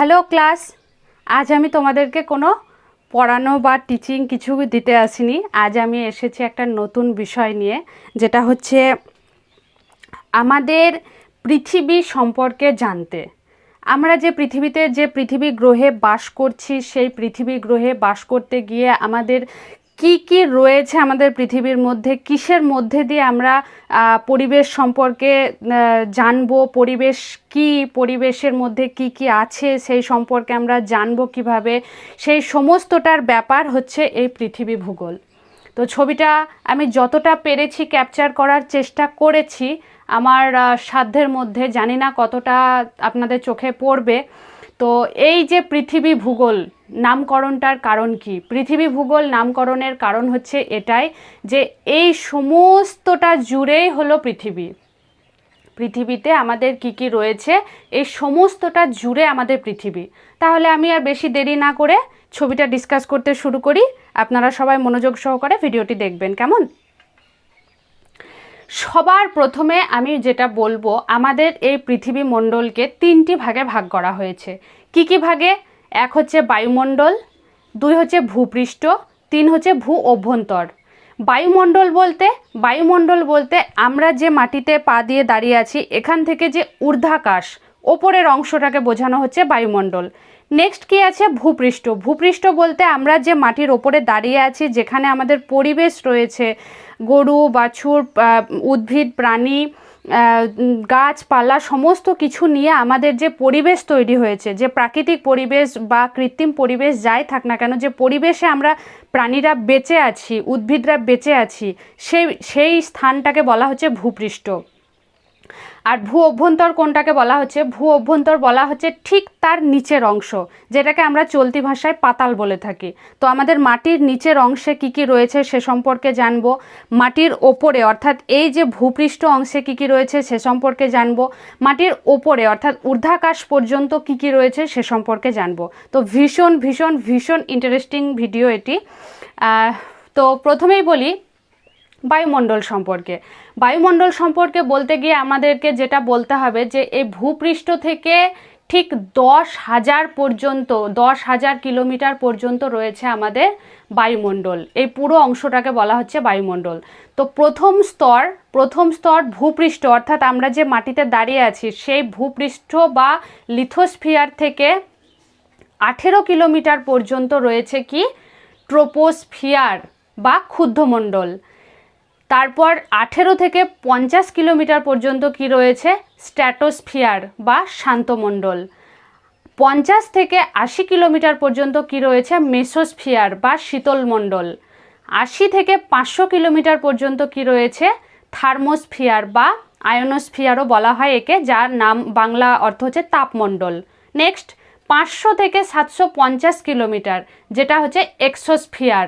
Hello class, আজ আমি তোমাদেরকে কোনো পড়ানো বা টিচিং কিছু দিতে আসিনি। আজ আমি এসেছি একটা নতুন বিষয় নিয়ে, যেটা হচ্ছে আমাদের পৃথিবী সম্পর্কে জানতে। আমরা যে পৃথিবীতে, যে পৃথিবী গ্রহে বাস করছি, সেই পৃথিবী গ্রহে বাস করতে গিয়ে আমাদের কি কি রয়েছে আমাদের পৃথিবীর মধ্যে? কিসের মধ্যে দিয়ে আমরা পরিবেশ সম্পর্কে জানব? পরিবেশ কি, পরিবেশের মধ্যে কি কি আছে সেই সম্পর্কে আমরা জানব কীভাবে? সেই সমস্তটার ব্যাপার হচ্ছে এই পৃথিবী ভূগোল। তো ছবিটা আমি যতটা পেরেছি ক্যাপচার করার চেষ্টা করেছি, আমার সাধ্যের মধ্যে, জানি না কতটা আপনাদের চোখে পড়বে। তো এই যে পৃথিবী ভূগোল, নামকরণটার কারণ কি? পৃথিবী ভূগোল নামকরণের কারণ হচ্ছে এটাই যে এই সমস্তটা জুড়েই হলো পৃথিবী। পৃথিবীতে আমাদের কি কি রয়েছে, এই সমস্তটা জুড়ে আমাদের পৃথিবী। তাহলে আমি আর বেশি দেরি না করে ছবিটা ডিসকাস করতে শুরু করি। আপনারা সবাই মনোযোগ সহকারে ভিডিওটি দেখবেন, কেমন? সবার প্রথমে আমি যেটা বলব, আমাদের এই পৃথিবী মণ্ডলকে তিনটি ভাগে ভাগ করা হয়েছে। কি কি ভাগে? এক হচ্ছে বায়ুমণ্ডল, দুই হচ্ছে ভূপৃষ্ঠ, তিন হচ্ছে ভূ অভ্যন্তর। বায়ুমণ্ডল বলতে বায়ুমণ্ডল বলতে আমরা যে মাটিতে পা দিয়ে দাঁড়িয়ে আছি, এখান থেকে যে ঊর্ধ্বাকাশ, ওপরের অংশটাকে বোঝানো হচ্ছে বায়ুমণ্ডল। নেক্সট কি আছে? ভূপৃষ্ঠ। ভূপৃষ্ঠ বলতে আমরা যে মাটির ওপরে দাঁড়িয়ে আছি, যেখানে আমাদের পরিবেশ রয়েছে, গরু, বাছুর উদ্ভিদ, প্রাণী গাছপালা, সমস্ত কিছু নিয়ে আমাদের যে পরিবেশ তৈরি হয়েছে, যে প্রাকৃতিক পরিবেশ বা কৃত্রিম পরিবেশ যাই থাক না কেন, যে পরিবেশে আমরা প্রাণীরা বেঁচে আছি, উদ্ভিদরা বেঁচে আছি, সেই সেই স্থানটাকে বলা হচ্ছে ভূপৃষ্ঠ। আর ভূ অভ্যন্তর কোনটাকে বলা হচ্ছে? ভূ অভ্যন্তর বলা হচ্ছে ঠিক তার নিচের অংশ, যেটাকে আমরা চলতি ভাষায় পাতাল বলে থাকি। তো আমাদের মাটির নিচের অংশে কি কি রয়েছে সে সম্পর্কে জানব। মাটির ওপরে, অর্থাৎ এই যে ভূপৃষ্ঠ অংশে কি কি রয়েছে সে সম্পর্কে জানব। মাটির ওপরে, অর্থাৎ ঊর্ধ্বাকাশ পর্যন্ত কি কি রয়েছে সে সম্পর্কে জানব। তো ভীষণ ভীষণ ভীষণ ইন্টারেস্টিং ভিডিও এটি। তো প্রথমেই বলি বায়ুমণ্ডল সম্পর্কে। বায়ুমণ্ডল সম্পর্কে বলতে গিয়ে আমাদেরকে যেটা বলতে হবে যে, এই ভূপৃষ্ঠ থেকে ঠিক দশ হাজার পর্যন্ত, দশ হাজার কিলোমিটার পর্যন্ত রয়েছে আমাদের বায়ুমণ্ডল। এই পুরো অংশটাকে বলা হচ্ছে বায়ুমণ্ডল। তো প্রথম স্তর প্রথম স্তর ভূপৃষ্ঠ, অর্থাৎ আমরা যে মাটিতে দাঁড়িয়ে আছি, সেই ভূপৃষ্ঠ বা লিথোস্ফিয়ার থেকে আঠেরো কিলোমিটার পর্যন্ত রয়েছে কি? ট্রোপোস্ফিয়ার বা ক্ষুদ্রমণ্ডল। তারপর আঠেরো থেকে পঞ্চাশ কিলোমিটার পর্যন্ত কি রয়েছে? স্ট্র্যাটোস্ফিয়ার বা শান্তমণ্ডল। পঞ্চাশ থেকে আশি কিলোমিটার পর্যন্ত কি রয়েছে? মেসোস্ফিয়ার বা শীতলমণ্ডল। আশি থেকে পাঁচশো কিলোমিটার পর্যন্ত কি রয়েছে? থার্মোস্ফিয়ার বা আয়নোস্ফিয়ারও বলা হয় একে, যার নাম বাংলা অর্থ হচ্ছে তাপমণ্ডল। নেক্সট, পাঁচশো থেকে সাতশো পঞ্চাশ কিলোমিটার, যেটা হচ্ছে এক্সোস্ফিয়ার।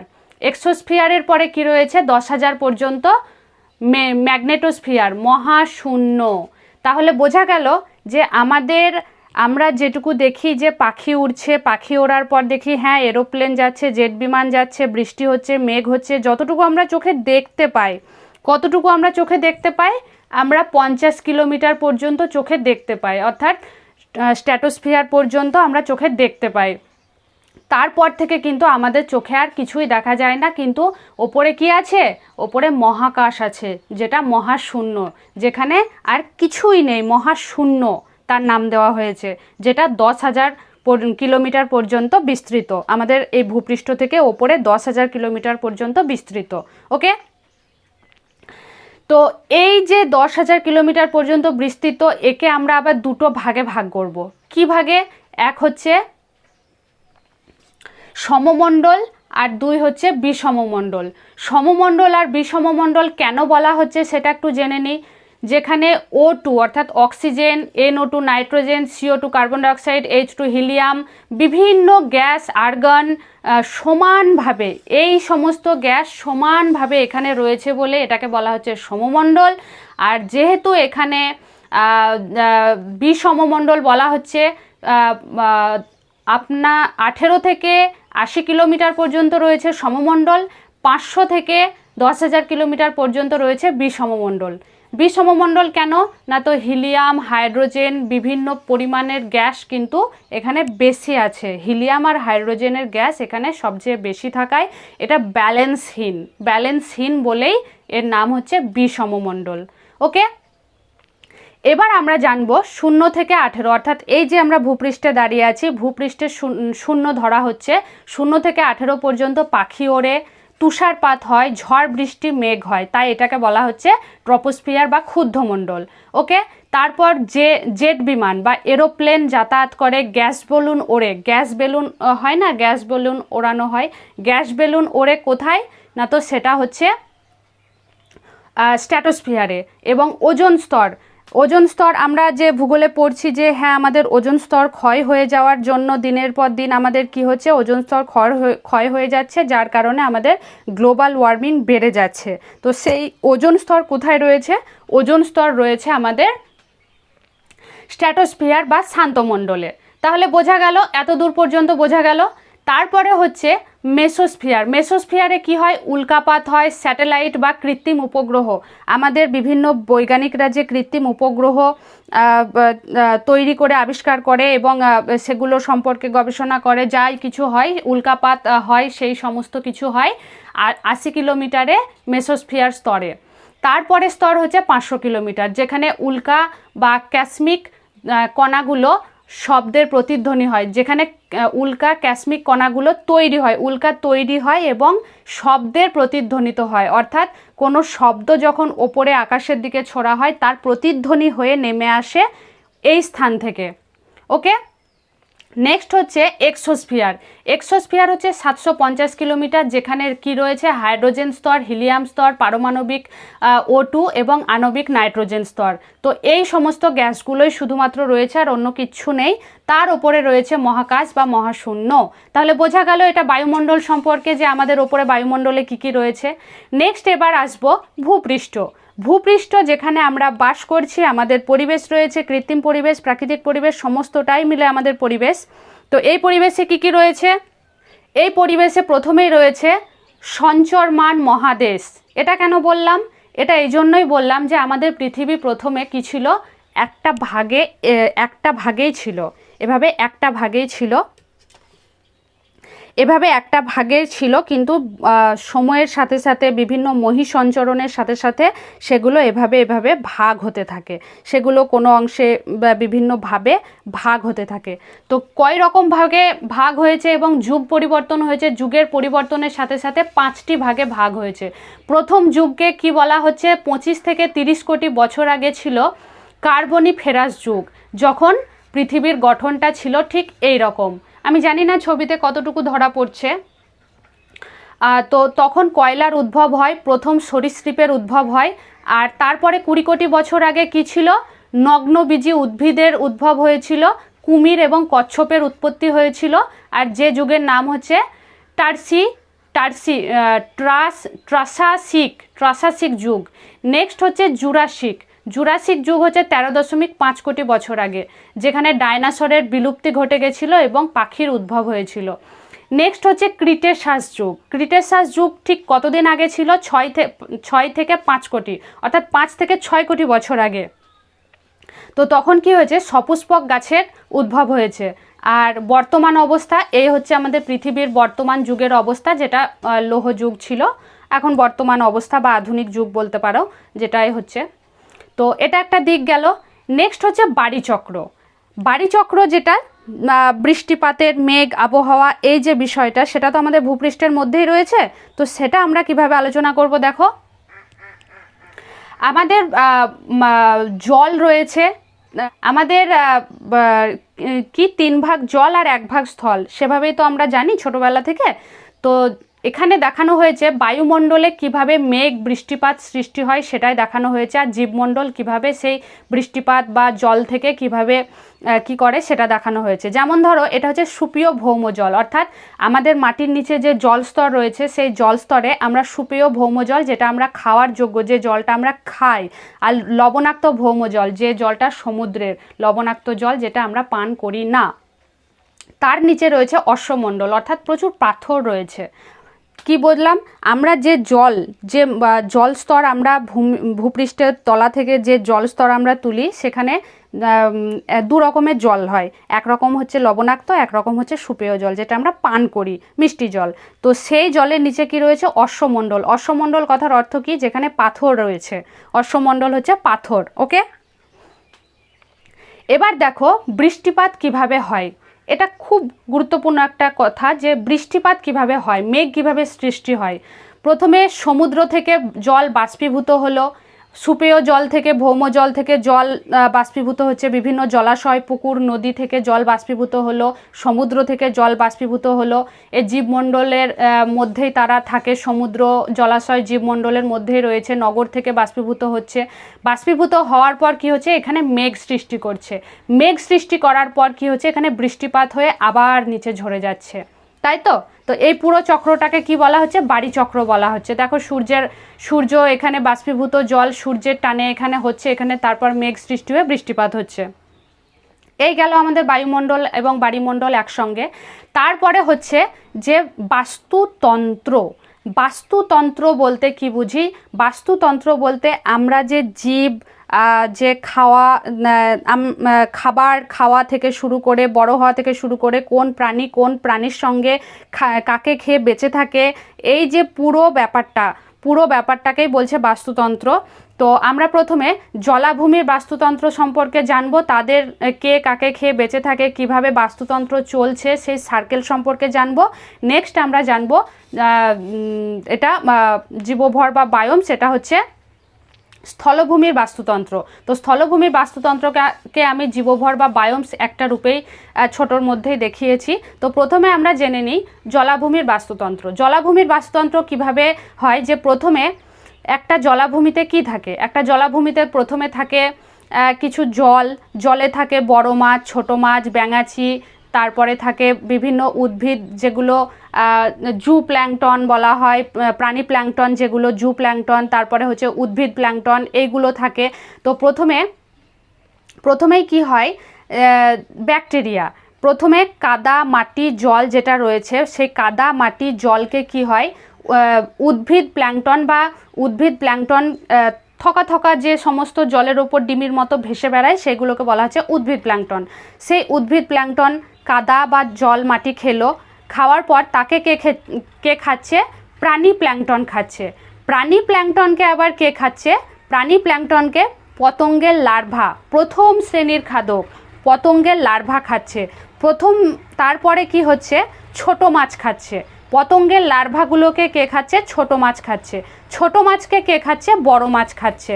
এক্সোস্ফিয়ারের পরে কি রয়েছে? দশ হাজার পর্যন্ত ম্যাগনেটোস্ফিয়ার, মহাশূন্য। তাহলে বোঝা গেল যে আমাদের, আমরা যেটুকু দেখি যে পাখি উড়ছে, পাখি ওড়ার পর দেখি হ্যাঁ এরোপ্লেন যাচ্ছে, জেট বিমান যাচ্ছে, বৃষ্টি হচ্ছে, মেঘ হচ্ছে, যতটুকু আমরা চোখে দেখতে পাই, কতটুকু আমরা চোখে দেখতে পাই, আমরা পঞ্চাশ কিলোমিটার পর্যন্ত চোখে দেখতে পাই, অর্থাৎ স্ট্যাটোস্ফিয়ার পর্যন্ত আমরা চোখে দেখতে পাই। তারপর থেকে কিন্তু আমাদের চোখে আর কিছুই দেখা যায় না, কিন্তু ওপরে কি আছে? ওপরে মহাকাশ আছে, যেটা মহাশূন্য, যেখানে আর কিছুই নেই, মহাশূন্য তার নাম দেওয়া হয়েছে, যেটা দশ হাজার কিলোমিটার পর্যন্ত বিস্তৃত। আমাদের এই ভূপৃষ্ঠ থেকে ওপরে দশ হাজার কিলোমিটার পর্যন্ত বিস্তৃত। ওকে? তো এই যে দশ হাজার কিলোমিটার পর্যন্ত বিস্তৃত, একে আমরা আবার দুটো ভাগে ভাগ করব। কি ভাগে? এক হচ্ছে সমমণ্ডল আর দুই হচ্ছে বিষমমণ্ডল। সমমণ্ডল আর বিষমমণ্ডল কেন বলা হচ্ছে সেটা একটু জেনে নিই। যেখানে ও টু অর্থাৎ oxygen N O two nitrogen C O two carbon dioxide H two helium, বিভিন্ন গ্যাস, আর্গন সমানভাবে, এই সমস্ত গ্যাস সমানভাবে এখানে রয়েছে বলে এটাকে বলা হচ্ছে সমমণ্ডল। আর যেহেতু এখানে বিষমমণ্ডল বলা হচ্ছে আপনা আঠেরো থেকে আশি কিলোমিটার পর্যন্ত রয়েছে সমমণ্ডল, পাঁচশো থেকে দশ হাজার কিলোমিটার পর্যন্ত রয়েছে বিষমমণ্ডল বিষমমণ্ডল কেন? না তো হিলিয়াম, হাইড্রোজেন, বিভিন্ন পরিমাণের গ্যাস কিন্তু এখানে বেশি আছে। হিলিয়াম আর হাইড্রোজেনের গ্যাস এখানে সবচেয়ে বেশি থাকায় এটা ব্যালেন্সহীন। ব্যালেন্সহীন বলেই এর নাম হচ্ছে বিষমমণ্ডল ওকে? এবার আমরা জানব শূন্য থেকে আঠেরো, অর্থাৎ এই যে আমরা ভূপৃষ্ঠে দাঁড়িয়ে আছি, ভূপৃষ্ঠে শূন্য- ধরা হচ্ছে। শূন্য থেকে আঠেরো পর্যন্ত পাখি ওড়ে, তুষারপাত হয়, ঝড় বৃষ্টি, মেঘ হয়। তাই এটাকে বলা হচ্ছে ট্রপোস্ফিয়ার বা ক্ষুদ্রমণ্ডল ওকে? তারপর যে জেট বিমান বা এরোপ্লেন যাতায়াত করে, গ্যাস বেলুন ওড়ে। গ্যাস বেলুন হয় না? গ্যাস বেলুন ওড়ানো হয়। গ্যাস বেলুন ওড়ে কোথায়? না তো সেটা হচ্ছে স্ট্যাটোস্ফিয়ারে। এবং ওজোন স্তর ওজোন স্তর আমরা যে ভূগোলে পড়ছি যে হ্যাঁ আমাদের ওজন স্তর ক্ষয় হয়ে যাওয়ার জন্য দিনের পর দিন আমাদের কি হচ্ছে, ওজন স্তর ক্ষয় হয়ে ক্ষয় হয়ে যাচ্ছে, যার কারণে আমাদের গ্লোবাল ওয়ার্মিং বেড়ে যাচ্ছে। তো সেই ওজন স্তর কোথায় রয়েছে? ওজন স্তর রয়েছে আমাদের স্ট্র্যাটোস্ফিয়ার বা শান্তমণ্ডলে। তাহলে বোঝা গেল, এত দূর পর্যন্ত বোঝা গেল। তারপরে হচ্ছে মেসোস্ফিয়ার। মেসোস্ফিয়ারে কি হয়? উল্কাপাত হয়, স্যাটেলাইট বা কৃত্রিম উপগ্রহ। আমাদের বিভিন্ন বৈজ্ঞানিকরা যে কৃত্রিম উপগ্রহ তৈরি করে আবিষ্কার করে এবং সেগুলো সম্পর্কে গবেষণা করে, যাই কিছু হয়, উল্কাপাত হয়, সেই সমস্ত কিছু হয় আশি কিলোমিটারে মেসোস্ফিয়ার স্তরে। তারপরে স্তর হচ্ছে পাঁচশো কিলোমিটার, যেখানে উল্কা বা ক্যাসমিক কণাগুলো শব্দের প্রতিধ্বনি হয়, যেখানে উল্কা ক্যাসমিক কণাগুলো তৈরি হয়। উল্কা তৈরি হয় এবং শব্দের প্রতিধ্বনিত হয়। অর্থাৎ কোনো শব্দ যখন ওপরে আকাশের দিকে ছোড়া হয়, তার প্রতিধ্বনি হয়ে নেমে আসে এই স্থান থেকে। ওকে? নেক্সট হচ্ছে এক্সোস্ফিয়ার এক্সোস্ফিয়ার হচ্ছে সাতশো পঞ্চাশ কিলোমিটার, যেখানে কি রয়েছে? হাইড্রোজেন স্তর, হিলিয়াম স্তর, পারমাণবিক ও টু এবং আণবিক নাইট্রোজেন স্তর। তো এই সমস্ত গ্যাসগুলোই শুধুমাত্র রয়েছে আর অন্য কিচ্ছু নেই। তার ওপরে রয়েছে মহাকাশ বা মহাশূন্য। তাহলে বোঝা গেল এটা বায়ুমণ্ডল সম্পর্কে যে আমাদের ওপরে বায়ুমণ্ডলে কি কি রয়েছে। নেক্সট এবার আসব ভূপৃষ্ঠ। ভূপৃষ্ঠ যেখানে আমরা বাস করছি, আমাদের পরিবেশ রয়েছে, কৃত্রিম পরিবেশ, প্রাকৃতিক পরিবেশ, সমস্তটাই মিলে আমাদের পরিবেশ। তো এই পরিবেশে কি কি রয়েছে? এই পরিবেশে প্রথমেই রয়েছে সঞ্চরমান মহাদেশ। এটা কেন বললাম? এটা এই জন্যই বললাম যে আমাদের পৃথিবী প্রথমে কি ছিল? একটা ভাগে একটা ভাগেই ছিল। এভাবে একটা ভাগেই ছিল এভাবে একটা ভাগে ছিল, কিন্তু সময়ের সাথে সাথে, বিভিন্ন মহি সঞ্চরণের সাথে সাথে সেগুলো এভাবে এভাবে ভাগ হতে থাকে। সেগুলো কোনো অংশে বা বিভিন্নভাবে ভাগ হতে থাকে। তো কয় রকম ভাগে ভাগ হয়েছে এবং যুগ পরিবর্তন হয়েছে? যুগের পরিবর্তনের সাথে সাথে পাঁচটি ভাগে ভাগ হয়েছে। প্রথম যুগকে কি বলা হচ্ছে? পঁচিশ থেকে তিরিশ কোটি বছর আগে ছিল কার্বনি ফেরাস যুগ, যখন পৃথিবীর গঠনটা ছিল ঠিক এই রকম। আমি জানি না ছবিতে কতটুকু ধরা পড়ছে। তো তখন কয়লার উদ্ভব হয়, প্রথম সরীসৃপের উদ্ভব হয়, আর তারপরে কুড়ি কোটি বছর আগে কি ছিল? নগ্নবীজি উদ্ভিদের উদ্ভব হয়েছিল, কুমির এবং কচ্ছপের উৎপত্তি হয়েছিল, আর যে যুগের নাম হচ্ছে টার্সি টার্সি ট্রাস, ট্রাসাসিক ট্রাসাসিক যুগ। নেক্সট হচ্ছে জুরাসিক। জুরাসিক যুগ হচ্ছে তেরো দশমিক পাঁচ কোটি বছর আগে, যেখানে ডায়নাসরের বিলুপ্তি ঘটে গেছিল এবং পাখির উদ্ভব হয়েছিল। নেক্সট হচ্ছে ক্রিটেশাস যুগ। ক্রিটেশাস যুগ ঠিক কতদিন আগে ছিল? ছয় ছয় থেকে পাঁচ কোটি, অর্থাৎ পাঁচ থেকে ছয় কোটি বছর আগে। তো তখন কি হয়েছে? সপুষ্পক গাছের উদ্ভব হয়েছে। আর বর্তমান অবস্থা, এই হচ্ছে আমাদের পৃথিবীর বর্তমান যুগের অবস্থা, যেটা লৌহ যুগ ছিল। এখন বর্তমান অবস্থা বা আধুনিক যুগ বলতে পারো, যেটাই হচ্ছে তো এটা একটা দিক গেল। নেক্সট হচ্ছে বাড়িচক্র। বাড়িচক্র যেটা বৃষ্টিপাতের মেঘ, আবহাওয়া, এই যে বিষয়টা, সেটা তো আমাদের ভূপৃষ্ঠের মধ্যেই রয়েছে। তো সেটা আমরা কীভাবে আলোচনা করব দেখো? আমাদের জল রয়েছে। আমাদের কি তিন ভাগ জল আর এক ভাগ স্থল? সেভাবেই তো আমরা জানি ছোটবেলা থেকে। তো এখানে দেখানো হয়েছে বায়ুমণ্ডলে কীভাবে মেঘ বৃষ্টিপাত সৃষ্টি হয়, সেটাই দেখানো হয়েছে। আর জীবমণ্ডল কীভাবে সেই বৃষ্টিপাত বা জল থেকে কীভাবে কি করে, সেটা দেখানো হয়েছে। যেমন ধরো, এটা হচ্ছে সুপেয় ভৌম জল অর্থাৎ আমাদের মাটির নিচে যে জল স্তর রয়েছে, সেই জল স্তরে আমরা সুপেয় ভৌম জল যেটা আমরা খাওয়ার যোগ্য, যে জলটা আমরা খাই। আর লবণাক্ত ভৌম জল যে জলটা সমুদ্রের লবণাক্ত জল, যেটা আমরা পান করি না। তার নিচে রয়েছে অশ্বমণ্ডল, অর্থাৎ প্রচুর পাথর রয়েছে। কি বললাম? আমরা যে জল যে জল স্তর আমরা ভূপৃষ্ঠের তলা থেকে যে জল স্তর আমরা তুলি, সেখানে দু রকমের জল হয়। এক রকম হচ্ছে লবণাক্ত, এক রকম হচ্ছে সুপেয় জল, যেটা আমরা পান করি, মিষ্টি জল। তো সেই জলের নিচে কি রয়েছে? অশ্বমণ্ডল। অশ্বমণ্ডল কথার অর্থ কি? যেখানে পাথর রয়েছে। অশ্বমণ্ডল হচ্ছে পাথর, ওকে? এবার দেখো বৃষ্টিপাত কীভাবে হয়। এটা খুব গুরুত্বপূর্ণ একটা কথা যে বৃষ্টিপাত কীভাবে হয়, মেঘ কীভাবে সৃষ্টি হয়। প্রথমে সমুদ্র থেকে জল বাষ্পীভূত হলো সুপেয় জল থেকে, ভৌম জল থেকে জল বাষ্পীভূত হচ্ছে বিভিন্ন জলাশয়, পুকুর, নদী থেকে জল বাষ্পীভূত হলো, সমুদ্র থেকে জল বাষ্পীভূত হলো। এই জীবমণ্ডলের মধ্যেই তারা থাকে, সমুদ্র জলাশয় জীবমণ্ডলের মধ্যেই রয়েছে, নগর থেকে বাষ্পীভূত হচ্ছে। বাষ্পীভূত হওয়ার পর কি হচ্ছে? এখানে মেঘ সৃষ্টি করছে। মেঘ সৃষ্টি করার পর কি হচ্ছে? এখানে বৃষ্টিপাত হয়ে আবার নিচে ঝরে যাচ্ছে। তাই তো? তো এই পুরো চক্রটাকে কি বলা হচ্ছে? বাড়ি চক্র বলা হচ্ছে। দেখো সূর্যের, সূর্য এখানে বাষ্পীভূত জল সূর্যের টানে এখানে হচ্ছে, এখানে তারপর মেঘ সৃষ্টি হয়ে বৃষ্টিপাত হচ্ছে। এই গেল আমাদের বায়ুমণ্ডল এবং বাড়িমণ্ডল একসঙ্গে। তারপরে হচ্ছে যে বাস্তুতন্ত্র। বাস্তুতন্ত্র বলতে কি বুঝি? বাস্তুতন্ত্র বলতে আমরা যে জীব যে খাওয়া খাবার খাওয়া থেকে শুরু করে, বড় হওয়া থেকে শুরু করে কোন প্রাণী কোন প্রাণীর সঙ্গে কাকে খেয়ে বেঁচে থাকে, এই যে পুরো ব্যাপারটা, পুরো ব্যাপারটাকেই বলছে বাস্তুতন্ত্র। তো আমরা প্রথমে জলাভূমির বাস্তুতন্ত্র সম্পর্কে জানব, তাদের কে কাকে খেয়ে বেঁচে থাকে, কীভাবে বাস্তুতন্ত্র চলছে সেই সার্কেল সম্পর্কে জানব। নেক্সট আমরা জানব এটা জীবভর বা বায়ম, সেটা হচ্ছে স্থলভূমির বাস্তুতন্ত্র। তো স্থলভূমির বাস্তুতন্ত্রকে আমি জীবভর বা বায়োমস একটা রূপেই ছোটোর মধ্যেই দেখিয়েছি। তো প্রথমে আমরা জেনে নিই জলাভূমির বাস্তুতন্ত্র। জলাভূমির বাস্তুতন্ত্র কীভাবে হয়? যে প্রথমে একটা জলাভূমিতে কি থাকে? একটা জলাভূমিতে প্রথমে থাকে কিছু জল। জলে থাকে বড় মাছ, ছোট মাছ, ব্যাঙাচি তারপরে থাকে বিভিন্ন উদ্ভিদ যেগুলো জু প্ল্যাংটন বলা হয় প্রাণী প্ল্যাংটন যেগুলো, জু প্ল্যাংটন, তারপরে হচ্ছে উদ্ভিদ প্ল্যাংটন, এইগুলো থাকে। তো প্রথমে, প্রথমেই কি হয় ব্যাকটেরিয়া। প্রথমে কাদা, মাটি, জল যেটা রয়েছে, সেই কাদা, মাটি, জলকে কি হয় উদ্ভিদ প্ল্যাংটন বা উদ্ভিদ প্ল্যাংটন থকা থকা যে সমস্ত জলের ওপর ডিমির মতো ভেসে বেড়ায়, সেগুলোকে বলা হচ্ছে উদ্ভিদ প্ল্যাংটন। সেই উদ্ভিদ প্ল্যাংটন কাদা বা জল মাটি খেলো। খাওয়ার পর তাকে কে কে খাচ্ছে? প্রাণী প্ল্যাংটন খাচ্ছে। প্রাণী প্ল্যাংটনকে আবার কে খাচ্ছে? প্রাণী প্ল্যাংটনকে পতঙ্গের লার্ভা। প্রথম শ্রেণির খাদক পতঙ্গের লার্ভা খাচ্ছে। প্রথম, তারপরে কি হচ্ছে? ছোট মাছ খাচ্ছে। পতঙ্গের লার্ভাগুলোকে কে খাচ্ছে? ছোট মাছ খাচ্ছে। ছোট মাছকে কে খাচ্ছে? বড় মাছ খাচ্ছে।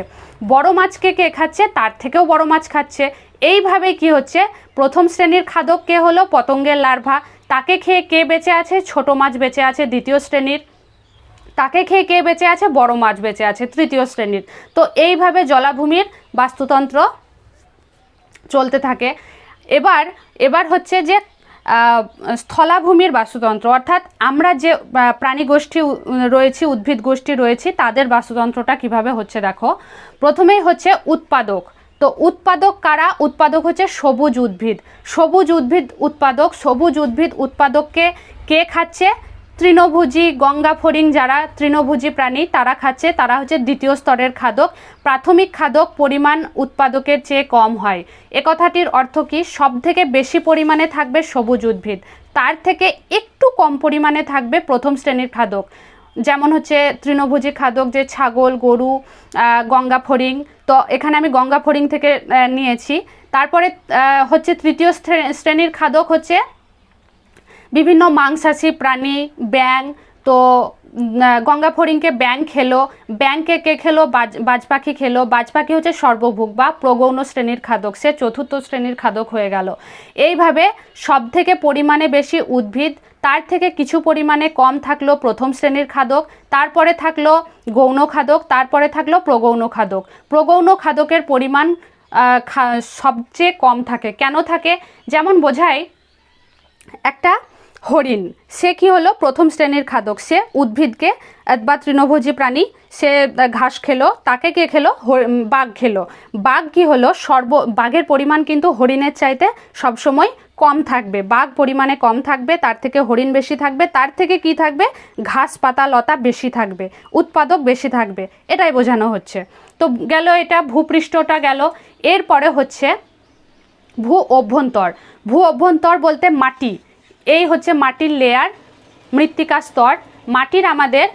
বড় মাছকে কে খাচ্ছে? তার থেকেও বড় মাছ খাচ্ছে। এইভাবে কি হচ্ছে? প্রথম শ্রেণির খাদক কে হলো? পতঙ্গের লার্ভা। তাকে খেয়ে কে বেঁচে আছে? ছোট মাছ বেঁচে আছে দ্বিতীয় শ্রেণির। তাকে খেয়ে কে বেঁচে আছে? বড় মাছ বেঁচে আছে তৃতীয় শ্রেণির। তো এইভাবে জলাভূমির বাস্তুতন্ত্র চলতে থাকে। এবার এবার হচ্ছে যে স্থলাভূমির বাস্তুতন্ত্র। অর্থাৎ আমরা যে প্রাণী গোষ্ঠী রয়েছি, উদ্ভিদ গোষ্ঠী রয়েছি, তাদের বাস্তুতন্ত্রটা কীভাবে হচ্ছে দেখো? প্রথমেই হচ্ছে উৎপাদক। তো উৎপাদক কারা? উৎপাদক হচ্ছে সবুজ উদ্ভিদ। সবুজ উদ্ভিদ উৎপাদক, সবুজ উদ্ভিদ উৎপাদককে কে খাচ্ছে? তৃণভোজী, গঙ্গা ফড়িং যারা তৃণভোজী প্রাণী, তারা খাচ্ছে। তারা হচ্ছে দ্বিতীয় স্তরের খাদক। প্রাথমিক খাদক পরিমাণ উৎপাদকের চেয়ে কম হয়। এ কথাটির অর্থ কি? সব থেকে বেশি পরিমাণে থাকবে সবুজ উদ্ভিদ। তার থেকে একটু কম পরিমাণে থাকবে প্রথম শ্রেণির খাদক। যেমন হচ্ছে তৃণভোজী খাদক, যে ছাগল, গরু গঙ্গা ফড়িং। তো এখানে আমি গঙ্গা ফড়িং থেকে নিয়েছি। তারপরে হচ্ছে তৃতীয় শ্রেণির খাদক হচ্ছে বিভিন্ন মাংসাশী প্রাণী ব্যাং তো গঙ্গা ফড়িংকে ব্যাং খেলো ব্যাংকে কে খেলো, বাজ পাখি খেলো বাজ পাখি হচ্ছে সর্বভোগ বা প্রগৌণ শ্রেণির খাদক, সে চতুর্থ শ্রেণির খাদক হয়ে গেল। এইভাবে সব থেকে পরিমাণে বেশি উদ্ভিদ, তার থেকে কিছু পরিমাণে কম থাকল প্রথম শ্রেণির খাদক, তারপরে থাকল গৌণ খাদক, তারপরে থাকল প্রগৌণ খাদক। প্রগৌণ খাদকের পরিমাণ সবচেয়ে কম থাকে। কেন থাকে? যেমন বোঝায়, একটা হরিণ। সে কি হলো? প্রথম শ্রেণির খাদক। সে উদ্ভিদকে বা তৃণভোজী প্রাণী, সে ঘাস খেলো, তাকে কে খেলো? বাঘ খেলো। বাঘ কি হলো? সর্ব, বাঘের পরিমাণ কিন্তু হরিণের চাইতে সবসময় কম থাকবে। বাঘ পরিমাণে কম থাকবে, তার থেকে হরিণ বেশি থাকবে, তার থেকে কি থাকবে? ঘাস পাতা লতা বেশি থাকবে, উৎপাদক বেশি থাকবে, এটাই বোঝানো হচ্ছে। তো গেল এটা, ভূপৃষ্ঠটা গেল। এরপরে হচ্ছে ভূ অভ্যন্তর। ভূ অভ্যন্তর বলতে মাটি। এই হচ্ছে মাটির লেয়ার মৃত্তিকা স্তর। মাটির আমাদের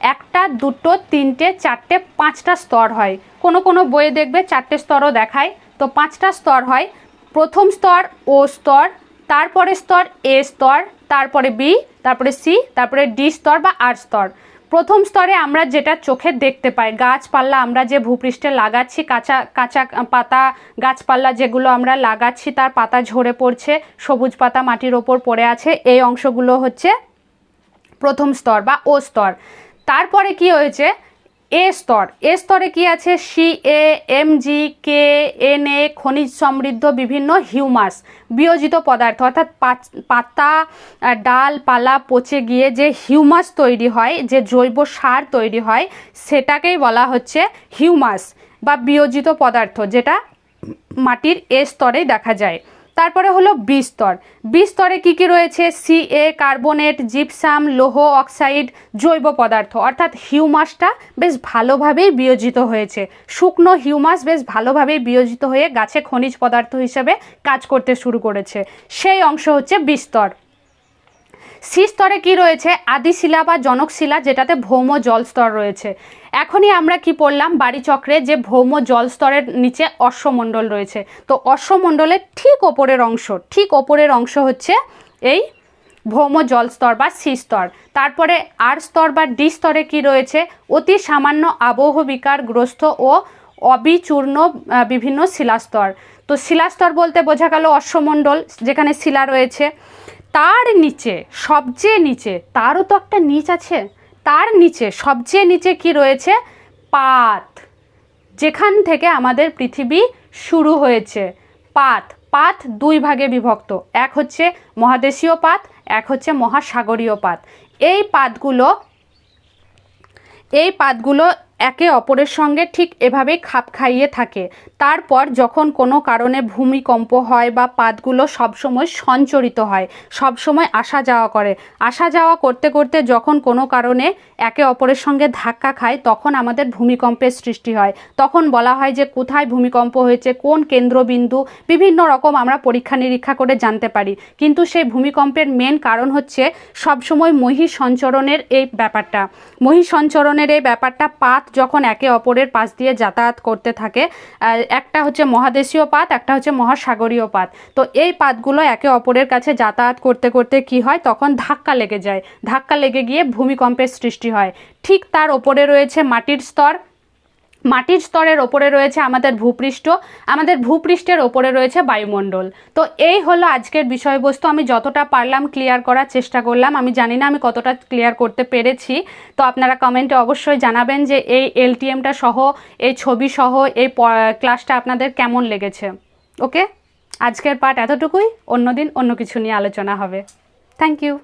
একটা, দুটো, তিনটে, চারটে, পাঁচটা স্তর হয়। কোনো কোনো বইয়ে দেখবে চারটে স্তরও দেখায়। তো পাঁচটা স্তর হয়। প্রথম স্তর ও স্তর, তারপরে স্তর এ স্তর, তারপরে বি, তারপরে সি, তারপরে ডি স্তর বা আর স্তর। প্রথম স্তরে আমরা যেটা চোখে দেখতে পাই, গাছপালা আমরা যে ভূপৃষ্ঠে লাগাচ্ছি, কাঁচা কাঁচা পাতা গাছপালা যেগুলো আমরা লাগাচ্ছি, তার পাতা ঝরে পড়ছে, সবুজ পাতা মাটির ওপর পড়ে আছে, এই অংশগুলো হচ্ছে প্রথম স্তর বা ও স্তর। তারপরে কি হয়েছে? এ স্তর। এ স্তরে কি আছে? C A M G K N A খনিজ সমৃদ্ধ বিভিন্ন হিউমাস বিয়োজিত পদার্থ। অর্থাৎ পাতা ডাল, পালা পচে গিয়ে যে হিউমাস তৈরি হয়, যে জৈব সার তৈরি হয়, সেটাকেই বলা হচ্ছে হিউমাস বা বিয়োজিত পদার্থ, যেটা মাটির এ স্তরেই দেখা যায়। তারপরে হলো বিস্তর। বিস্তরে কি কি রয়েছে? সিএ কার্বনেট জিপসাম লৌহ অক্সাইড জৈব পদার্থ। অর্থাৎ হিউমাসটা বেশ ভালোভাবেই বিয়োজিত হয়েছে। শুকনো হিউমাস বেশ ভালোভাবেই বিয়োজিত হয়ে গাছে খনিজ পদার্থ হিসেবে কাজ করতে শুরু করেছে। সেই অংশ হচ্ছে বি স্তর কি রয়েছে? আদিশিলা বা জনকশিলা, যেটাতে ভৌম জল স্তর রয়েছে। এখনই আমরা কি পড়লাম? বাড়ি চক্রে যে ভৌম জল স্তরের নিচে অশ্বমণ্ডল রয়েছে। তো অশ্বমণ্ডলের ঠিক ওপরের অংশ, ঠিক ওপরের অংশ হচ্ছে এই ভৌম জল স্তর বা স্তর। তারপরে আর স্তর বা ডি স্তরে কি রয়েছে? অতি সামান্য আবহ বিকারগ্রস্ত ও অবিচূর্ণ বিভিন্ন শিলাস্তর। তো শিলাস্তর বলতে বোঝা গেল অশ্বমণ্ডল, যেখানে শিলা রয়েছে। তার নিচে, সবচেয়ে নিচে, তারও তো একটা নিচ আছে, তার নিচে, সবচেয়ে নিচে কি রয়েছে? পাত, যেখান থেকে আমাদের পৃথিবী শুরু হয়েছে। পাত পাত দুই ভাগে বিভক্ত, এক হচ্ছে মহাদেশীয় পাত, এক হচ্ছে মহাসাগরীয় পাত। এই পাতগুলো এই পাতগুলো একে অপরের সঙ্গে ঠিক এভাবেই খাপ খাইয়ে থাকে। তারপর যখন কোনো কারণে ভূমিকম্প হয় বা পাতগুলো সবসময় সঞ্চরিত হয়, সবসময় আসা যাওয়া করে। আসা যাওয়া করতে করতে যখন কোনো কারণে একে অপরের সঙ্গে ধাক্কা খায়, তখন আমাদের ভূমিকম্পের সৃষ্টি হয়। তখন বলা হয় যে, কোথায় ভূমিকম্প হয়েছে, কোন কেন্দ্রবিন্দু, বিভিন্ন রকম আমরা পরীক্ষা নিরীক্ষা করে জানতে পারি। কিন্তু সেই ভূমিকম্পের মেন কারণ হচ্ছে সবসময় মহি সঞ্চরণের এই ব্যাপারটা। মহি সঞ্চরণের এই ব্যাপারটা পাত যখন একে অপরের পাশ দিয়ে যাতায়াত করতে থাকে একটা হচ্ছে মহাদেশীয় পাত, একটা হচ্ছে মহাসাগরীয় পাত। তো এই পাতগুলো একে অপরের কাছে যাতায়াত করতে করতে কি হয়? তখন ধাক্কা লেগে যায়। ধাক্কা লেগে গিয়ে ভূমিকম্পের সৃষ্টি হয়। ঠিক তার ওপরে রয়েছে মাটির স্তর। মাটির স্তরের ওপরে রয়েছে আমাদের ভূপৃষ্ঠ, আমাদের ভূপৃষ্ঠের ওপরে রয়েছে বায়ুমণ্ডল। তো এই হলো আজকের বিষয়বস্তু। আমি যতটা পারলাম ক্লিয়ার করার চেষ্টা করলাম। আমি জানি না আমি কতটা ক্লিয়ার করতে পেরেছি। তো আপনারা কমেন্টে অবশ্যই জানাবেন যে এই এলটিএমটা সহ, এই ছবি সহ, এই ক্লাসটা আপনাদের কেমন লেগেছে। ওকে আজকের পার্ট এতটুকুই। অন্যদিন অন্য কিছু নিয়ে আলোচনা হবে। Thank you